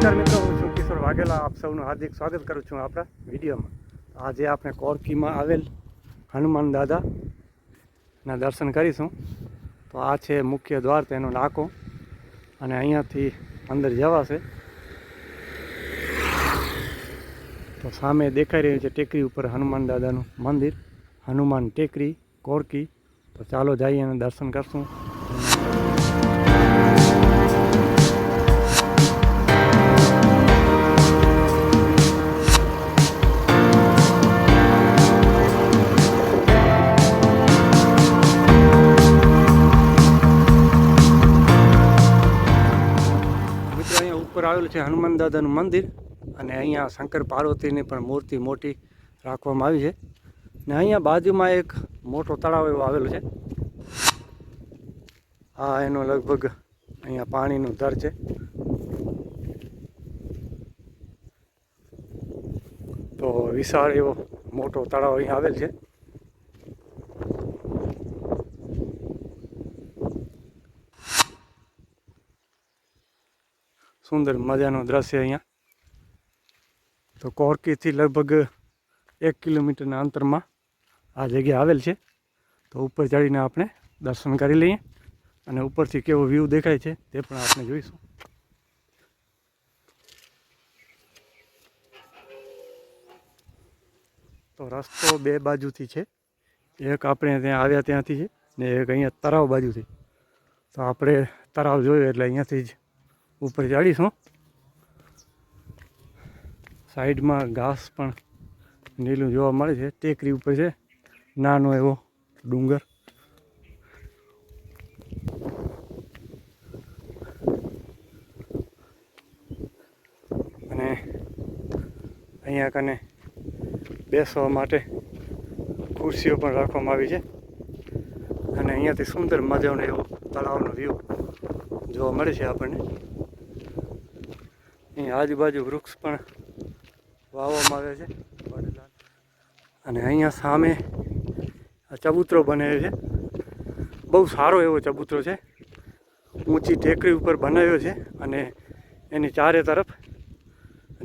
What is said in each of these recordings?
નમસ્કાર મિત્રો, હું છું કિશોર વાઘેલા. આપ સૌનું હાર્દિક સ્વાગત કરું છું આપણા વિડીયોમાં. આજે આપણે કોરકીમાં આવેલ હનુમાન દાદાના દર્શન કરીશું. તો આ છે મુખ્ય દ્વાર, તેનો નાકો. અને અહીંયાથી અંદર જવાશે. તો સામે દેખાઈ રહ્યું છે ટેકરી ઉપર હનુમાન દાદાનું મંદિર. હનુમાન ટેકરી, કોરકી. તો ચાલો જઈએ અને દર્શન કરશું. ઉપર આવેલું છે હનુમાન દાદાનું મંદિર અને અહીંયા શંકર પાર્વતીની પણ મૂર્તિ મોટી રાખવામાં આવી છે. ને અહીંયા બાજુમાં એક મોટો તળાવ એવો આવેલો છે. આ એનો લગભગ અહીંયા પાણીનું દર છે. તો વિશાળ એવો મોટો તળાવ અહીંયા આવેલ છે. સુંદર મજાનું દ્રશ્ય અહીંયા. તો કોરકીથી લગભગ એક કિલોમીટરના અંતરમાં આ જગ્યા આવેલ છે. તો ઉપર ચડીને આપણે દર્શન કરી લઈએ અને ઉપરથી કેવો વ્યૂ દેખાય છે તે પણ આપણે જોઈશું. તો રસ્તો બે બાજુથી છે. એક આપણે ત્યાં આવ્યા ત્યાંથી છે ને એક અહીંયા તળાવ બાજુથી. તો આપણે તળાવ જોયું એટલે અહીંયાથી જ ઉપર ચડીશું સાઈડમાં ઘાસ પણ નીલું જોવા મળે છે. ટેકરી ઉપર છે. નાનો એવો ડુંગર. અને અહીંયા કને બેસવા માટે ખુરશીઓ પણ રાખવામાં આવી છે. અને અહીંયાથી સુંદર મજાનો એવો તળાવનો વ્યૂ જોવા મળે છે આપણને. અહીં આજુબાજુ વૃક્ષ પણ વાવવામાં આવે છે. અને અહીંયા સામે ચબૂતરો બનાવ્યો છે. બહુ સારો એવો ચબૂતરો છે. ઊંચી ટેકરી ઉપર બનાવ્યો છે અને એની ચારે તરફ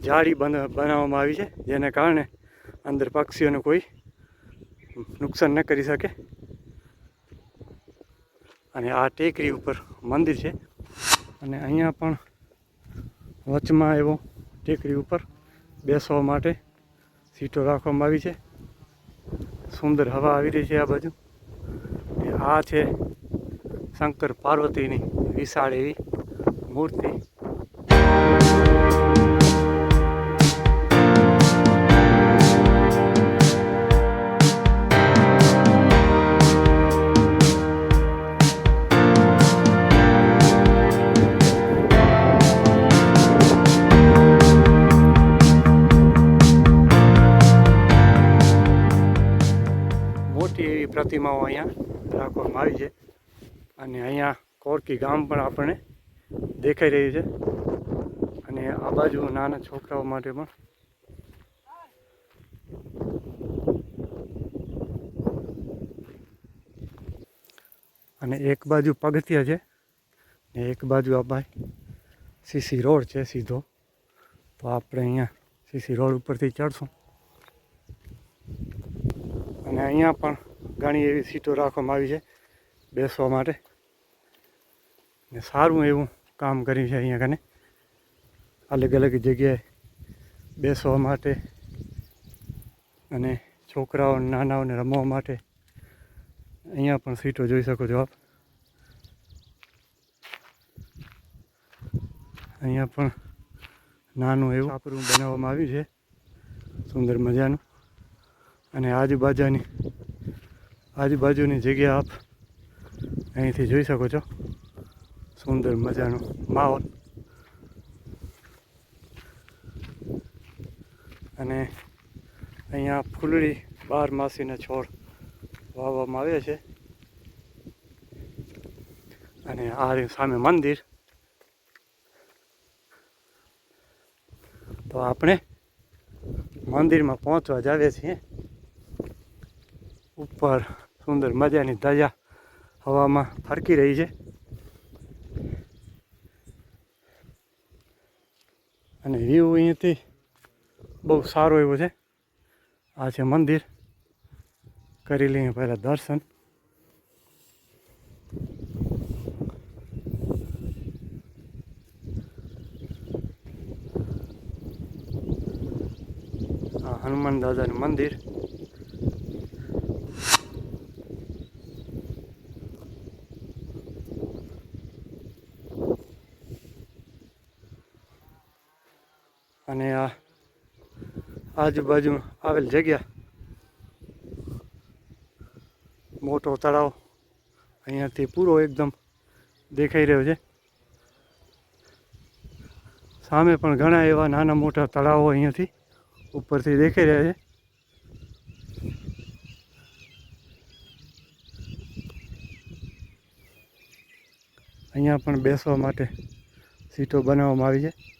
જાળી બન, બનાવવામાં આવી છે, જેને કારણે અંદર પક્ષીઓને કોઈ નુકસાન ન કરી શકે. અને આ ટેકરી ઉપર મંદિર છે. અને અહીંયા પણ વચમાં એવો ટેકરી ઉપર બેસવા માટે સીટો રાખવામાં આવી છે. સુંદર હવા આવી રહી છે આ બાજુ. આ છે શંકર પાર્વતીની વિશાળ એવી મૂર્તિ. પ્રતિમાઓ અહીંયા રાખવામાં આવી છે. અને અહીંયા કોરકી ગામ પણ આપણને દેખાઈ રહ્યું છે. અને આ બાજુ નાના છોકરાઓ માટે પણ અને એક બાજુ પગથિયા છે ને એક બાજુ આ ભાઈ સીસી રોડ છે સીધો. તો આપણે અહીંયા સીસી રોડ ઉપરથી ચડશું. અને અહીંયા પણ ઘણી એવી સીટો રાખવામાં આવી છે બેસવા માટે. ને સારું એવું કામ કર્યું છે અહીંયા કને. અલગ અલગ જગ્યાએ બેસવા માટે અને છોકરાઓ નાનાઓને રમવા માટે અહીંયા પણ સીટો જોઈ શકો છો આપ. અહીંયા પણ નાનું એવું આપણું બનાવવામાં આવ્યું છે. સુંદર મજાનું. અને આજુબાજુની આજુબાજુની જગ્યા આપ અહીંથી જોઈ શકો છો. સુંદર મજાનો માહોલ. અને અહીંયા ફૂલડી બાર માસીના છોડ વાવવામાં આવ્યા છે. અને આ સામે મંદિર. તો આપણે મંદિરમાં પહોંચવા જ આવ્યા છીએ. ઉપર સુંદર મજાની તાજા હવામાં ફરકી રહી છે. અને વ્યૂ અહીંયાથી બહુ સારો એવો છે. આ છે મંદિર. કરી લઈએ પહેલાં દર્શન. હનુમાન દાદાનું મંદિર અને આ આજુબાજુ આવેલ જગ્યા. મોટો તળાવ અહીંયાથી પૂરો એકદમ દેખાઈ રહ્યો છે. સામે પણ ઘણા એવા નાના મોટા તળાવો અહીંયાથી ઉપરથી દેખાઈ રહ્યા છે. અહીંયા પણ બેસવા માટે સીટો બનાવવામાં આવી છે.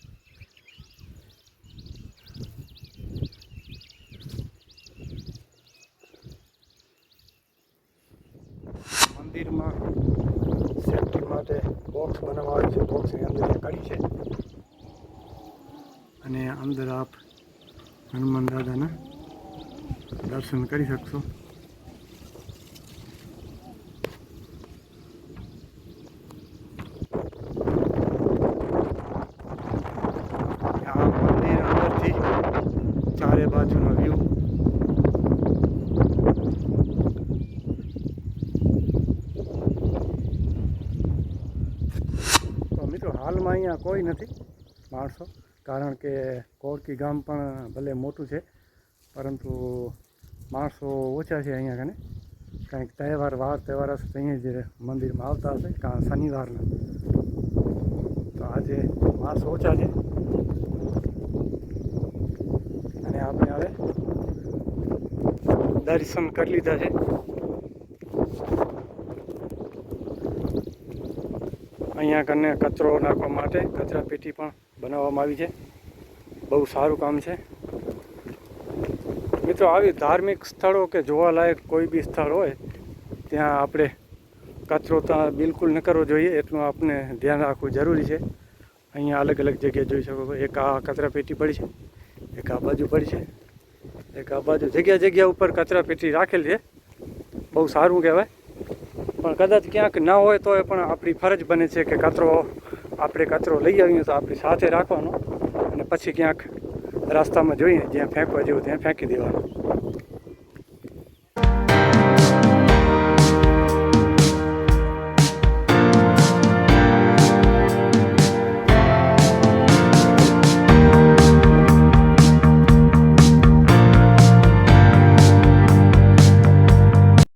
મંદિરમાં સેફટી માટે બોક્સ બનાવવા આવ્યું છે. બોક્સની અંદર કડી છે. અને અંદર આપ હનુમાન દાદાના દર્શન કરી શકશો આ મંદિર અંદરથી ચારે બાજુનો વ્યૂ તો મિત્રો હાલમાં અહીંયા કોઈ નથી માણસો, કારણ કે કોરકી ગામ પણ ભલે મોટું છે, પરંતુ માણસો ઓછા છે અહીંયા કને. કે તહેવાર, વાર તહેવાર હશે અહીંયા જ મંદિરમાં આવતા હશે, કારણ શનિવારના. તો આજે માણસો ઓછા છે. અને આપણે હવે દર્શન કરી લીધા છે. અહીંયા કને કચરો નાખવા માટે કચરા પેટી પણ બનાવવામાં આવી છે. બહુ સારું કામ છે. મિત્રો, આવી ધાર્મિક સ્થળો કે જોવાલાયક કોઈ બી સ્થળ હોય, ત્યાં આપણે કચરો ત્યાં બિલકુલ ન કરવો જોઈએ, એટલું આપણે ધ્યાન રાખવું જરૂરી છે. અહીંયા અલગ અલગ જગ્યાએ જોઈ શકો એક આ કચરા પેટી પડી છે, એક આ બાજુ પડી છે, એક આ બાજુ જગ્યા જગ્યા ઉપર કચરા પેટી રાખેલી છે. બહુ સારું કહેવાય. પણ કદાચ ક્યાંક ના હોય તો પણ આપણી ફરજ બને છે કે કચરો આપણે કચરો લઈ આવીએ તો આપણી સાથે રાખવાનો અને પછી ક્યાંક રસ્તામાં જોઈએ જ્યાં ફેંકવા જેવું ત્યાં ફેંકી દેવાનું.